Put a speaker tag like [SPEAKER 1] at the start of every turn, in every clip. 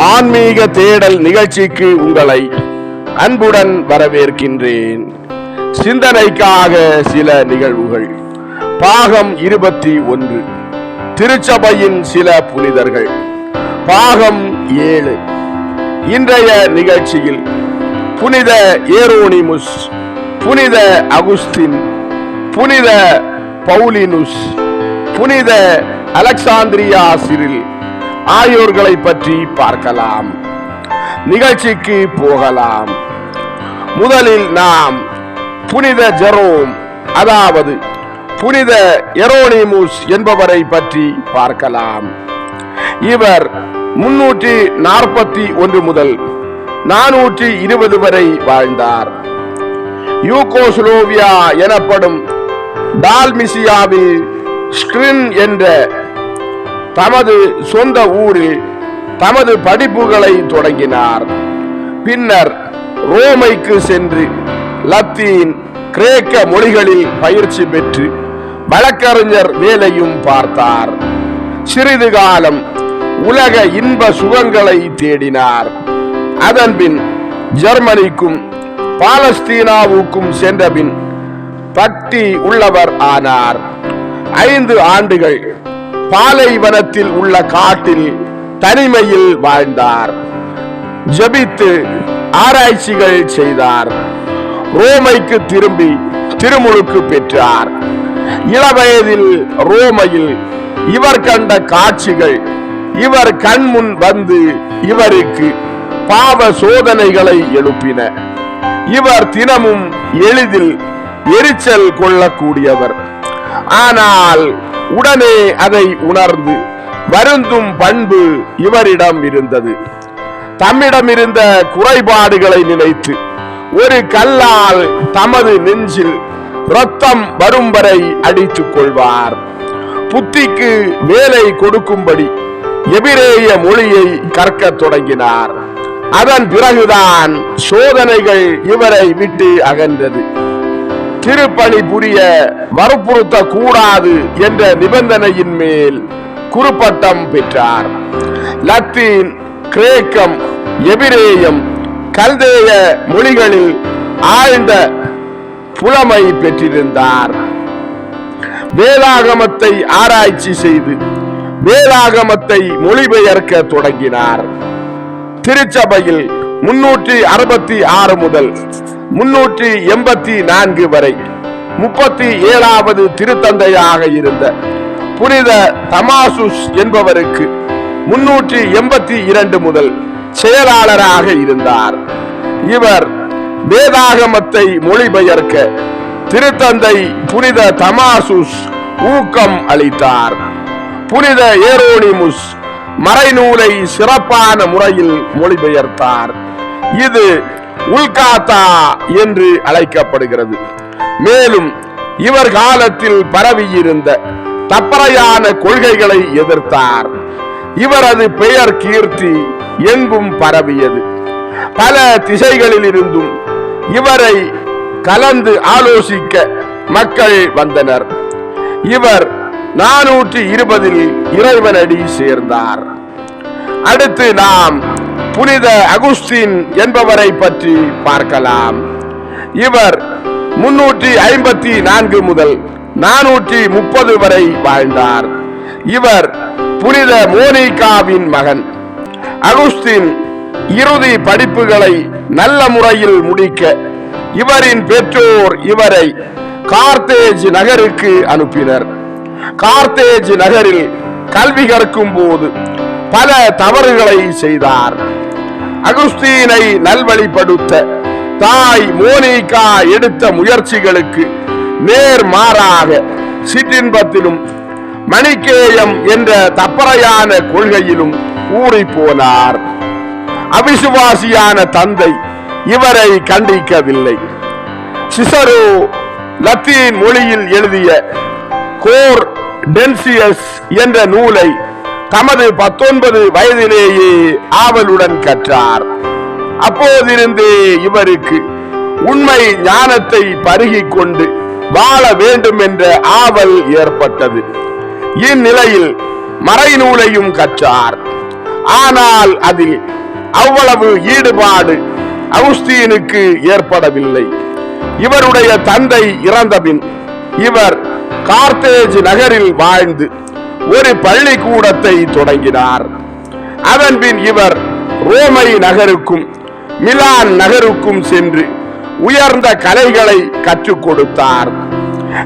[SPEAKER 1] ஆன்மீக தேடல் நிகழ்ச்சிக்கு உங்களை அன்புடன் வரவேற்கின்றேன். சிந்தனைக்காக சில நிகழ்வுகள். பாகம் இருபத்தி ஒன்று. திருச்சபையின் சில புனிதர்கள். பாகம் ஏழு. இன்றைய நிகழ்ச்சியில் புனித ஏரோனிமுஸ் புனித அகுஸ்தின் புனித பவுலினுஸ் புனித அலெக்சாந்திரியா சிறில் ஆகியோர்களை பற்றி பார்க்கலாம். நிகழ்ச்சிக்கு போகலாம். முதலில் நாம் புனித ஜெரோம் அதாவது புனித எரோனிமுஸ் என்பவரை பற்றி பார்க்கலாம். இவர் முன்னூற்றி நாற்பத்தி ஒன்று முதல் நானூற்றி இருபது வரை வாழ்ந்தார். யூகோஸ்லோவியா எனப்படும் டால்மிசியாவில் ஸ்கிரின் என்ற தமது சொந்த ஊரில் தமது படிப்புகளை தொடங்கினார். பின்னர் ரோமைக்கு சென்று லத்தீன் கிரேக்க மொழிகளில் பயிற்சி பெற்று வழக்கறிஞர் வேலையும் பார்த்தார். சிறிது காலம் உலக இன்ப சுகங்களை தேடினார். அதன்பின் ஜெர்மனிக்கும் பாலஸ்தீனாவுக்கும் சென்றபின் பக்தி உள்ளவர் ஆனார். ஐந்து ஆண்டுகள் பாலைவனத்தில் உள்ள காட்டில் தனிமையில் வாழ்ந்தார். ஜபித்து ஆராய்ச்சிகள் செய்தார். ரோமைக்கு திரும்பி திருமுழுக்கு பெற்றார். இளவயதில் ரோமையில் இவர் கண்ட காட்சிகள் இவர் கண்முன் வந்து இவருக்கு பாவ சோதனைகளை எழுப்பின. இவர் தினமும் எளிதில் எரிச்சல் கொள்ளக்கூடியவர். ஆனால் உடனே அதை உணர்ந்து வருந்தும் பண்பு இவரிடம் இருந்தது. தம்மிடம் இருந்த குறைபாடுகளை நினைத்து ஒரு கல்லால் தமது நெஞ்சில் ரத்தம் வரும் வரை அடித்துக் கொள்வார். புத்திக்கு வேலை கொடுக்கும்படி எபிரேய மொழியை கற்கத் தொடங்கினார். அதன் பிறகுதான் சோதனைகள் இவரை விட்டு அகன்றது. திருப்பணி புரிய வற்புறுத்த கூடாது என்ற நிபந்தனையின் மேல் குறுப்பட்டம் பெற்றார். லத்தீன் கிரேக்கம் எபிரேயம் கல்தேய மொழிகளில் ஆழ்ந்த புலமை பெற்றிருந்தார். வேதாகமத்தை ஆராய்ச்சி செய்து வேதாகமத்தை மொழிபெயர்க்க தொடங்கினார். திருச்சபையில் முன்னூற்றி அறுபத்தி ஆறு முதல் முன்னூற்றி எண்பத்தி நான்கு வரை முப்பத்தி ஏழாவது திருத்தந்தையாக இருந்த புனித தமாசுஸ் என்பவருக்கு முன்னூற்றி எண்பத்தி இரண்டு முதல் செயலாளராக இருந்தார். இவர் வேதாகமத்தை மொழிபெயர்க்க திருத்தந்தை புனித தமாசுஸ் ஊக்கம் அளித்தார். புனித ஏரோனிமுஸ் மறைநூலை சிறப்பான முறையில் மொழிபெயர்த்தார். இது உல்காத்தா என்று அழைக்கப்படுகிறது. மேலும் இவர் காலத்தில் பரவியிருந்த தப்பறையான கொள்கைகளை எதிர்த்தார். இவரது பெயர் கீர்த்தி எங்கும் பரவியது. பல திசைகளில் இருந்தும் இவரை கலந்து ஆலோசிக்க மக்கள் வந்தனர். இவர் நானூற்றி இருபதில் இறைவனடி சேர்ந்தார். அடுத்து நாம் புனித அகுஸ்தின் என்பவரை பற்றி பார்க்கலாம். இவர் முன்னூற்றி ஐம்பத்தி நான்கு முதல் நானூற்றி முப்பது வரை வாழ்ந்தார். இவர் புனித மோனிகாவின் மகன். அகுஸ்தின் இறுதி படிப்புகளை நல்ல முறையில் முடிக்க இவரின் பெற்றோர் இவரை கார்த்தேஜ் நகருக்கு அனுப்பினர். கார்த்தேஜ் நகரில் கல்வி கற்கும் போது பல தவறுகளை செய்தார். அகுஸ்தீனை நல்வழிப்படுத்த தாய் மோனிகா எடுத்த முயற்சிகளுக்கு நேர் மாறாக சிற்றின்பத்திலும் மணிக்கேயம் என்ற தப்பறையான கொள்கையிலும் ஊறி போனார் அவிசுவாசியான தந்தை இவரை கண்டிக்கவில்லை. சிசரோ லத்தீன் மொழியில் எழுதிய கோர் டென்சியஸ் என்ற நூலை தமது பத்தொன்பது வயதிலேயே ஆவலுடன் கற்றார். அப்போதிருந்தே இவருக்கு உண்மை ஞானத்தை பருகிக் கொண்டு வாழ வேண்டும் என்ற ஆவல் ஏற்பட்டது. இந்நிலையில் மறைநூலையும் கற்றார். ஆனால் அதில் அவ்வளவு ஈடுபாடு அவுஸ்தீனுக்கு ஏற்படவில்லை. இவருடைய தந்தை இறந்தபின் இவர் கார்த்தேஜ் நகரில் வாழ்ந்து ஒரு பள்ளிக்கூடத்தை தொடங்கினார். அதன்பின் இவர் ரோமை நகருக்கும் மிலான் நகருக்கும் சென்று உயர்ந்த கலைகளை கற்றுக் கொடுத்தார்.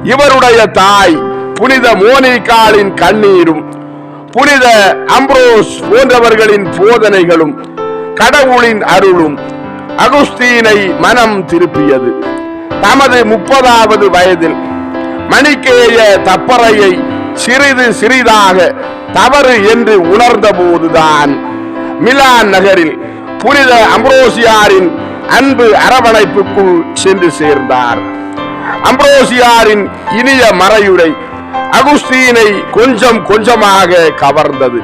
[SPEAKER 1] இவருடைய தாய் புனித மோனிகாலின் கண்ணீரும் புனித அம்ப்ரோஸ் போன்றவர்களின் போதனைகளும் கடவுளின் அருளும் அகுஸ்தீனை மனம் திருப்பியது. தமது முப்பதாவது வயதில் மணிக்கேய தப்பறையை சிறிது சிறிதாக தவறு என்று உணர்ந்த போதுதான் மிலான் நகரில் புனித அம்ப்ரோசியாரின் அன்பு அரவணைப்புக்குள் சென்று சேர்ந்தார். அம்ரோசியாரின் இனிய மறையுரை அகுஸ்தீனை கொஞ்சம் கொஞ்சமாக கவர்ந்தது.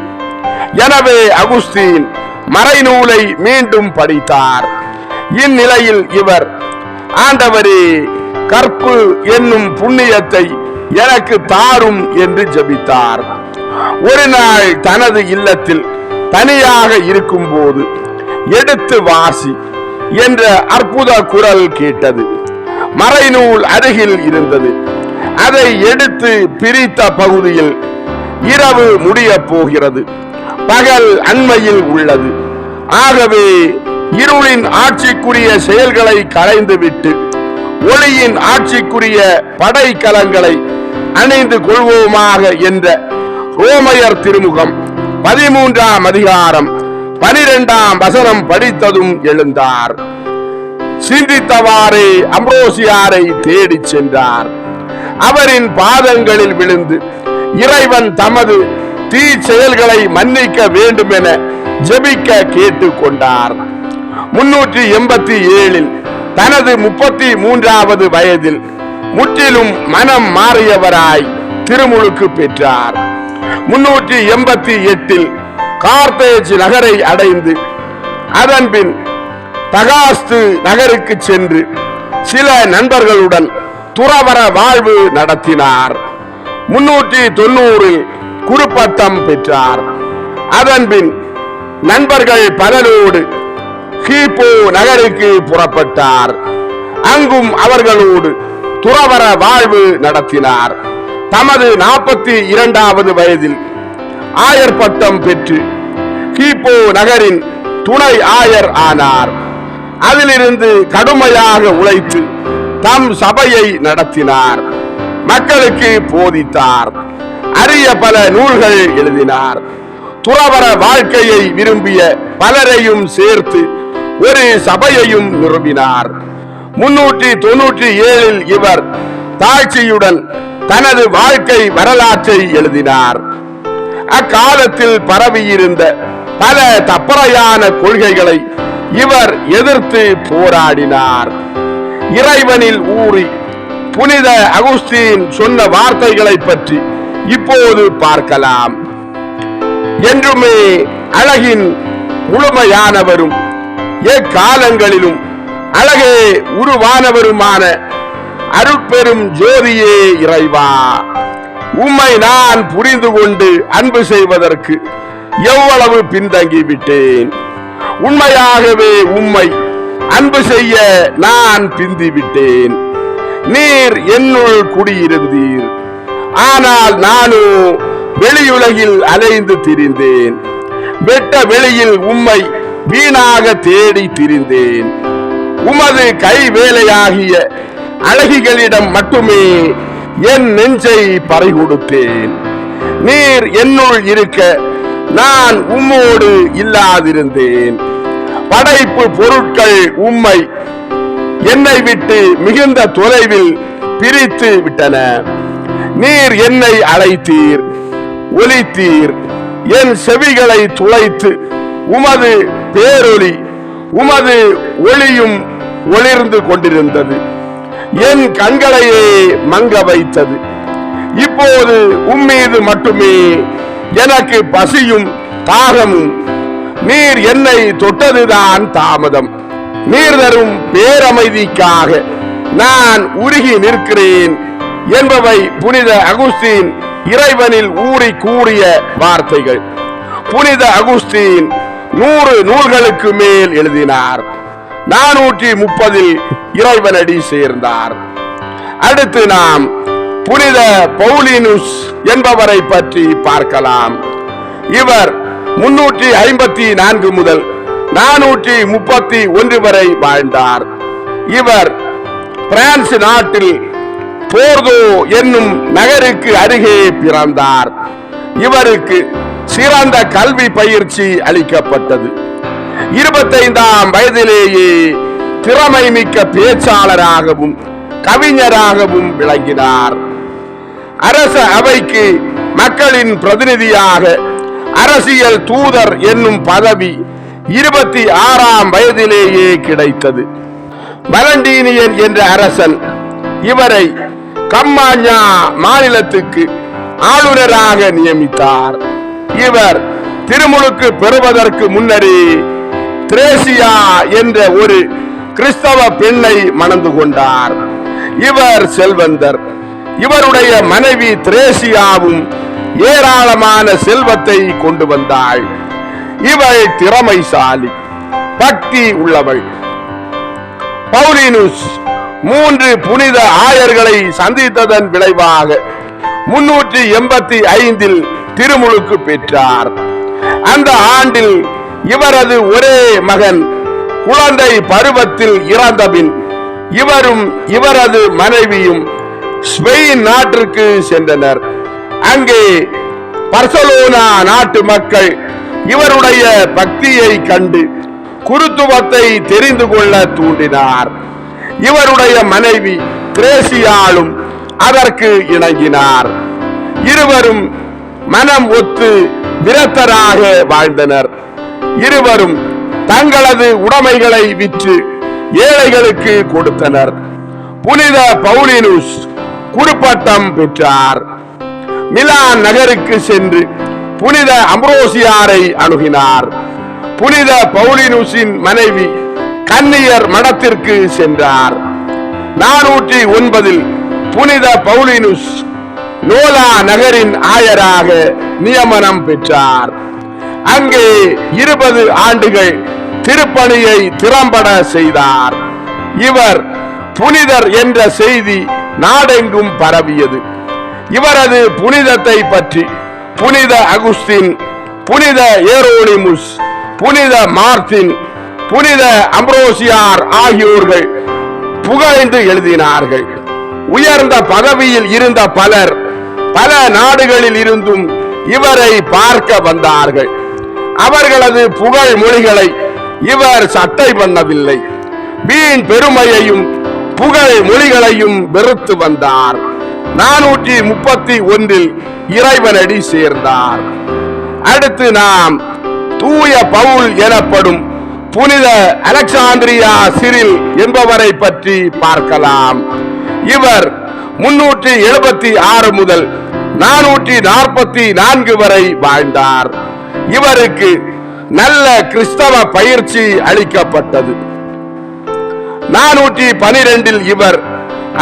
[SPEAKER 1] எனவே அகுஸ்தீன் மறைநூலை மீண்டும் படித்தார். இந்நிலையில் இவர் ஆண்டவரே கற்பு என்னும் புண்ணியத்தை எனக்கு தாரும் என்று ஜபித்தார். ஒரு நாள் தனது இல்லத்தில் தனியாக இருக்கும்போது எடுத்து வாசி என்ற அற்புத குரல் கேட்டது. மறைநூல் அருகில் இருந்தது. அதை எடுத்து பிரித்த பகுதியில் இரவு முடிய போகிறது. பகல் அண்மையில் உள்ளது. ஆகவே இருளின் ஆட்சிக்குரிய செயல்களை களைந்துவிட்டு ஒளியின் ஆட்சிக்குரிய படைக்கலங்களை அணிந்து கொள்வோமாக என்ற ரோமையர் திருமுகம் பதிமூன்றாம் அதிகாரம் பனிரெண்டாம் வசனம் படித்ததும் எழுந்தார். சிந்தித்தவாறே அம்ரோசியாரை தேடிச் சென்றார். அவரின் பாதங்களில் விழுந்து இறைவன் தமது தீ செயல்களை மன்னிக்க வேண்டும் என ஜெபிக்க கேட்டுக்கொண்டார் முன்னூற்றி எண்பத்தி ஏழில் தனது முப்பத்தி மூன்றாவது வயதில் முற்றிலும் மனம் மாறியவராய் திருமுழுக்கு பெற்றார். முன்னூற்றி எண்பத்தி எட்டில் கார்த்தேஜ் நகரை அடைந்து அதன்பின் தகாஸ்து நகருக்கு சென்று சில நண்பர்களுடன் துறவர வாழ்வு நடத்தினார். முன்னூற்றி தொண்ணூறில் குருப்பட்டம் பெற்றார். அதன்பின் நண்பர்கள் பலரோடு ஹீப்போ நகருக்கு புறப்பட்டார். அங்கும் அவர்களோடு துறவர வாழ்வு நடத்தினார். தமது நாற்பத்தி இரண்டாவது வயதில் ஆயர் பட்டம் பெற்று கிபோ நகரின் துணை ஆயர் ஆனார். அதிலிருந்து கடுமையாக உழைத்து தம் சபையை நடத்தினார். மக்களுக்கு போதித்தார். அரிய பல நூல்கள் எழுதினார். துறவர வாழ்க்கையை விரும்பிய பலரையும் சேர்த்து ஒரு சபையையும் நிறுவினார். முன்னூற்றி தொன்னூற்றி ஏழில் இவர் தாழ்ச்சியுடன் தனது வாழ்க்கை வரலாற்றை எழுதினார். அக்காலத்தில் பரவியிருந்த பல தப்பறையான கொள்கைகளை இவர் எதிர்த்து போராடினார். இறைவனில் ஊறி புனித அகுஸ்தீன் சொன்ன வார்த்தைகளை பற்றி இப்போது பார்க்கலாம். என்றுமே அழகின் முழுமையானவரும் எக்காலங்களிலும் அழகே உருவானவருமான அருட்பெரும் ஜோதியே இறைவா. உம்மை நான் புரிந்து கொண்டு அன்பு செய்வதற்கு எவ்வளவு பின்தங்கி விட்டேன். உண்மையாகவே உம்மை அன்பு செய்ய நான் பிந்திவிட்டேன் நீர் என்னுள் குடியிருந்தீர். ஆனால் நானோ வெளியுலகில் அலைந்து திரிந்தேன். வெட்ட வெளியில் உம்மை வீணாக தேடி திரிந்தேன். உமது கை வேலையாகிய அழகிகளிடம் மட்டுமே என் நெஞ்சை பறிகொடுத்தேன். நீர் என்னுள் இருக்க நான் உம்மோடு இல்லாதிருந்தேன். படைப்பு பொருட்கள் உம்மை என்னை விட்டு மிகுந்த தொலைவில் பிரித்து விட்டன. நீர் என்னை அழைத்தீர் ஒலித்தீர். என் செவிகளை துளைத்து உமது பேரொலி உமது ஒளியும் ஒளிர்ந்து கொண்டிருந்தது. என் கண்களையே மங்க வைத்தது. இப்போது உம்மீது மட்டுமே எனக்கு பசியும் தாகமும். நீர் என்னை தொட்டதுதான் தாமதம். நீர் தரும் பேரமைதிக்காக நான் உருகி நிற்கிறேன் என்பவை புனித அகுஸ்தீன் இறைவனில் ஊறி கூறிய வார்த்தைகள். புனித அகுஸ்தீன் நூறு நூல்களுக்கு மேல் எழுதினார். நானூற்றி முப்பதில் இறைவனடி சேர்ந்தார். அடுத்து நாம் புனித பவுலினுஸ் என்பவரை பற்றி பார்க்கலாம். இவர் முன்னூற்றி ஐம்பத்தி நான்கு முதல் நானூற்றி முப்பத்தி ஒன்று வரை வாழ்ந்தார். இவர் பிரான்ஸ் நாட்டில் போர்தோ என்னும் நகருக்கு அருகே பிறந்தார். இவருக்கு சிறந்த கல்வி பயிற்சி அளிக்கப்பட்டது. இருபத்தைந்தாம் வயதிலேயே திறமை மிக்க பேச்சாளராகவும் கவிஞராகவும் விளங்கினார். அரச அவைக்கு மக்களின் பிரதிநிதியாக அரசியல் தூதர் என்னும் பதவி இருபத்தி ஆறாம் வயதிலேயே கிடைத்தது. வலண்டீனியன் என்ற அரசன் இவரை கம்மாஞ்சா மாநிலத்துக்கு ஆளுநராக நியமித்தார். இவர் திருமுழுக்கு பெறுவதற்கு முன்னரே திரேசியா என்ற ஒரு கிறிஸ்தவ பெண்ணை மணந்து கொண்டார். இவர் செல்வந்தர். இவருடைய மனைவி திரேசியாவும் ஏராளமான செல்வத்தை கொண்டு வந்தாள். இவள் திறமைசாலி பக்தி உள்ளவள். பௌலினுஸ் மூன்று புனித ஆயர்களை சந்தித்ததன் விளைவாக முன்னூற்றி எண்பத்தி ஐந்தில் திருமுழுக்கு பெற்றார். அந்த ஆண்டில் இவரது ஒரே மகன் குழந்தை பருவத்தில் இறந்தபின் இவரும் இவரது மனைவியும் ஸ்பெயின் நாட்டிற்கு சென்றனர். அங்கே பர்சலோனா நாட்டு மக்கள் இவருடைய பக்தியை கண்டு குருத்துவத்தை தெரிந்து கொள்ள தூண்டினார். இவருடைய மனைவி கிரேசியாலும் அதற்கு இணங்கினார். இருவரும் மனம் ஒத்து விரத்தராக வாழ்ந்தனர். இருவரும் தங்களது உடைமைகளை விற்று ஏழைகளுக்கு கொடுத்தனர். புனித பவுலினுஸ் குருப்பட்டம் பெற்றார். மிலான் நகருக்கு சென்று புனித அம்ரோசியாரை அணுகினார். புனித பவுலினுஸின் மனைவி கன்னியர் மடத்திற்கு சென்றார். நானூற்றி ஒன்பதில் புனித பவுலினுஸ் லோலா நகரின் ஆயராக நியமனம் பெற்றார். அங்கே இருபது ஆண்டுகள் திருப்பணியை திறம்பட செய்தார். இவர் புனிதர் என்ற செய்தி நாடெங்கும் பரவியது. இவரது புனிதத்தை பற்றி புனித அகுஸ்தின் புனித ஏரோனிமுஸ் புனித மார்த்தின் புனித அம்ரோசியார் ஆகியோர்கள் புகழ்ந்து எழுதினார்கள். உயர்ந்த பதவியில் இருந்த பலர் பல நாடுகளில் இருந்தும் இவரை பார்க்க வந்தார்கள். அவர்களது புகழ் மொழிகளை இவர் சட்டை பண்ணவில்லை. வீண் பெருமையையும் புகழ் மொழிகளையும் வெறுத்து வந்தார். நானூற்றி முப்பத்தி ஒன்றில் இறைவனடி சேர்ந்தார். அடுத்து நாம் தூய பவுல் எனப்படும் புனித அலெக்சாந்திரியா சிறில் என்பவரை பற்றி பார்க்கலாம். இவர் முன்னூற்றி எழுபத்தி ஆறு முதல் நானூற்றி நாற்பத்தி நான்கு வரை வாழ்ந்தார். இவருக்கு நல்ல கிறிஸ்தவ பயிற்சி அளிக்கப்பட்டது. நானூற்றி பனிரெண்டில் இவர்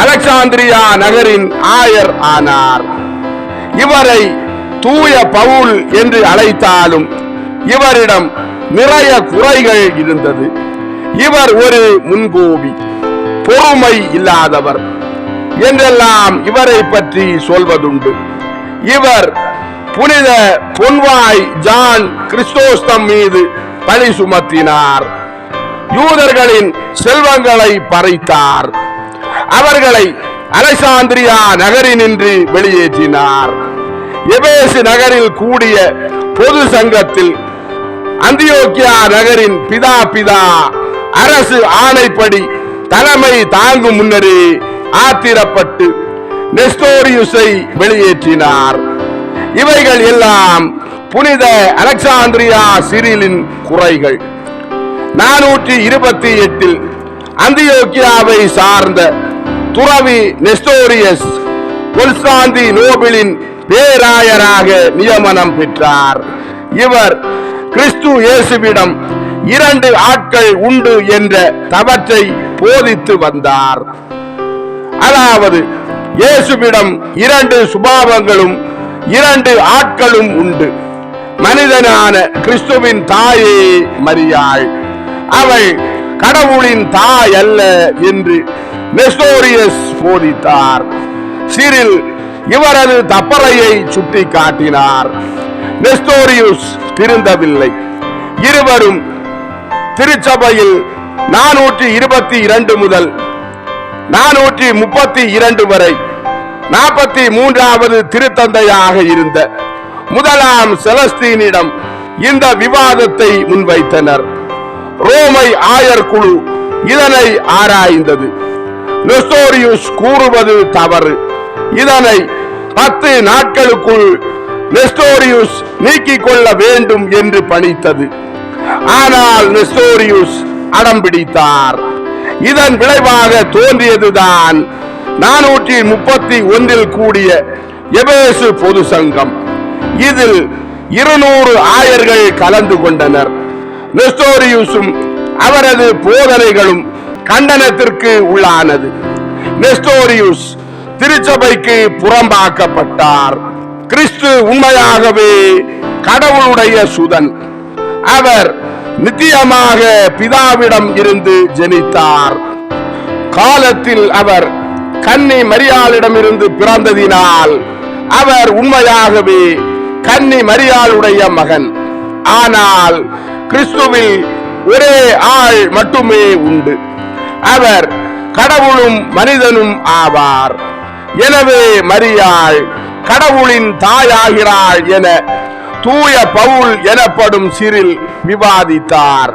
[SPEAKER 1] அலெக்சாந்திரியா நகரின் ஆயர் ஆனார். இவரை தூய பவுல் என்று அழைத்தாலும் இவரிடம் நிறைய குறைகள் இருந்தது. இவர் ஒரு முன்கோபி பொறுமை இல்லாதவர். என்றெல்லாம் இவரை பற்றி சொல்வதுண்டு. இவர் புனித பொன்வாய் ஜான் கிறிஸ்தோஸ்தம் மீது பழி சுமத்தினார். யூதர்களின் செல்வங்களை பறைத்தார். அவர்களை அலெசாந்திரியா நகரினின்று வெளியேற்றினார். எபேசு நகரில் கூடிய பொது சங்கத்தில் அந்தியோக்கியா நகரின் பிதா பிதா அரசு ஆணைப்படி தலைமை தாங்கும் முன்னரே ஆத்திரப்பட்டு நெஸ்டோரியுஸை வெளியேற்றினார். இவைகள் எல்லாம் புனித அலெக்சாந்திரியா சிறிலின் குறைகள். நானூற்றி இருபத்தி எட்டில் அந்தியோக்கியாவை சார்ந்த துறவி நெஸ்டோரியஸ் கொல்சாந்தி நோபிளின் பேராயராக நியமனம் பெற்றார். இவர் கிறிஸ்து இயேசுவிடம் இரண்டு ஆட்கள் உண்டு என்ற தவற்றை போதித்து வந்தார். அதாவது இயேசுவிடம் இரண்டு சுபாவங்களும் இரண்டு ஆட்களும் உண்டு. மனிதனான கிறிஸ்துவின் தாயே மரியாள். அவள் கடவுளின் தாய் அல்ல என்று நெஸ்டோரியஸ் போதித்தார். சிறில் இவரது தப்பறையை சுட்டி காட்டினார் நெஸ்டோரியுஸ் திருந்தவில்லை. இருவரும் திருச்சபையில் நானூற்றி இருபத்தி இரண்டு முதல் நானூற்றி முப்பத்தி இரண்டு வரை நாற்பத்தி மூன்றாவது திருத்தந்தையாக இருந்த முதலாம் செலஸ்தீனிடம் இந்த விவாதத்தை முன்வைத்தனர். ரோமை ஆயர் குழு இதனை ஆராய்ந்தது. நெஸ்டோரியுஸ் கூறுவது தவறு. இதனை பத்து நாட்களுக்குள் நெஸ்டோரியுஸ் நீக்கிக் கொள்ள வேண்டும் என்று பணித்தது. ஆனால் நெஸ்டோரியுஸ் அடம்பிடித்தார் இதன் விளைவாக தோன்றியதுதான் நானூற்றி முப்பத்தி ஒன்றில் கூடிய எபேசு பொது சங்கம். இதில் இருநூறு ஆயர்கள் கலந்து கொண்டனர். நெஸ்டோரியுஸும் அவரது போதனைகளும் கண்டனத்திற்கு உள்ளானது. நெஸ்டோரியுஸ் திருச்சபைக்கு புறம்பாக்கப்பட்டார். கிறிஸ்து உண்மையாகவே கடவுளுடைய சுதன். அவர் நித்தியமாக பிதாவிடம் இருந்து ஜெனித்தார். காலத்தில் அவர் கன்னி மரியாளிடமிருந்து பிறந்ததினால் அவர் உண்மையாகவே கன்னி மரியாளுடைய மகன். ஆனால் கிறிஸ்துவில் ஒரே ஆள் மட்டுமே உண்டு. அவர் கடவுளும் மனிதனும் ஆவார். எனவே மரியாள் கடவுளின் தாயாகிறாள் என தூய பவுல் எனப்படும் சிறில் விவாதித்தார்.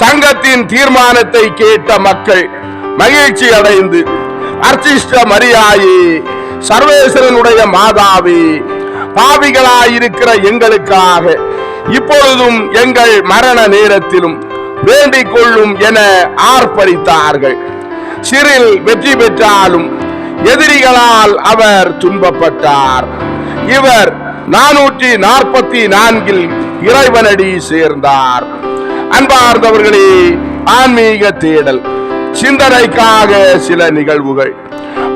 [SPEAKER 1] சங்கத்தின் தீர்மானத்தை கேட்ட மக்கள் மகிழ்ச்சி அடைந்து அர்ச்சிஷ்ட மரியாயே சர்வேஸ்வரனுடைய மாதாவே பாவிகளாயிருக்கிற எங்களுக்காக இப்பொழுதும் எங்கள் மரண நேரத்திலும் வேண்டிக் கொள்ளும் என ஆர்ப்பரித்தார்கள். சிறில் வெற்றி பெற்றாலும் எதிரிகளால் அவர் துன்பப்பட்டார். இவர் நானூற்றி நாற்பத்தி நான்கில் இறைவனடி சேர்ந்தார். அன்பார்ந்தவர்களே ஆன்மீக தேடல் சிந்தனைக்காக சில நிகழ்வுகள்.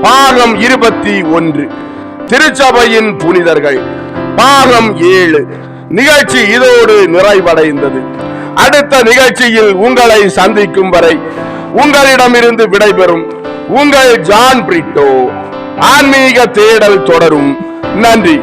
[SPEAKER 1] பாகம் இருபத்தி ஒன்று திருச்சபையின் புனிதர்கள். பாகம் ஏழு நிகழ்ச்சி இதோடு நிறைவடைந்தது. அடுத்த நிகழ்ச்சியில் உங்களை சந்திக்கும் வரை உங்களிடமிருந்து விடைபெறும் உங்கள் ஜான் பிரிட்டோ. ஆன்மீக தேடல் தொடரும். நன்றி.